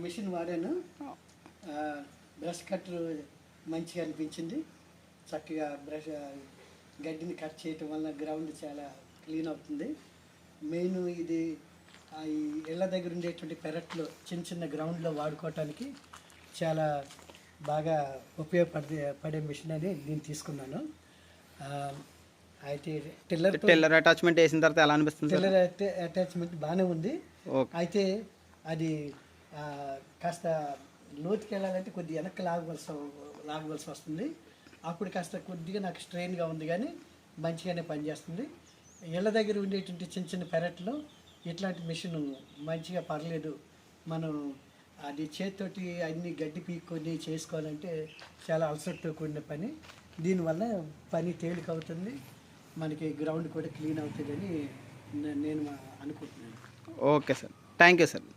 Machine వాడాను. ఆ, brush cutter మంచిగా అనిపించింది. చక్కగా బ్రష్ గడ్డిని కట్ చేయటం వల్ల గ్రౌండ్ చాలా క్లీన్ అవుతుంది. మెయిన్ ఇది ఆ, ఈ ఇళ్ళ దగ్గర ఉండేటువంటి పెరట్లో చిన్న చిన్న గ్రౌండ్లో వాడుకోవటానికి చాలా బాగా ఉపయోగపడే పడే మిషన్ అని దీన్ని తీసుకున్నాను. ఆ, అయితే టిల్లర్ టెల్లర్ అటాచ్మెంట్ వేసిన తర్వాత ఎలా అనిపిస్తుంది టిల్లర్ అటాచ్మెంట్ బాగానే ఉంది. ఓకే. అయితే అది కాస్త లోతుకి వెళ్ళాలంటే కొద్దిగా వెనక్కి లాగవలసి లాగవలసి వస్తుంది. అప్పుడు కాస్త కొద్దిగా నాకు స్ట్రెయిన్గా ఉంది కానీ మంచిగానే పనిచేస్తుంది. ఇళ్ళ దగ్గర ఉండేటువంటి చిన్న చిన్న పెరట్లో ఇట్లాంటి మిషన్ మంచిగా పర్లేదు. మనం అది చేతితోటి అన్ని గడ్డి పీక్కొని చేసుకోవాలంటే చాలా అలసటతో కూడిన పని. దీనివల్ల పని తేలిక అవుతుంది మనకి గ్రౌండ్ కూడా క్లీన్ అవుతుందని నేను అనుకుంటున్నాను. Okay sir. Thank you sir.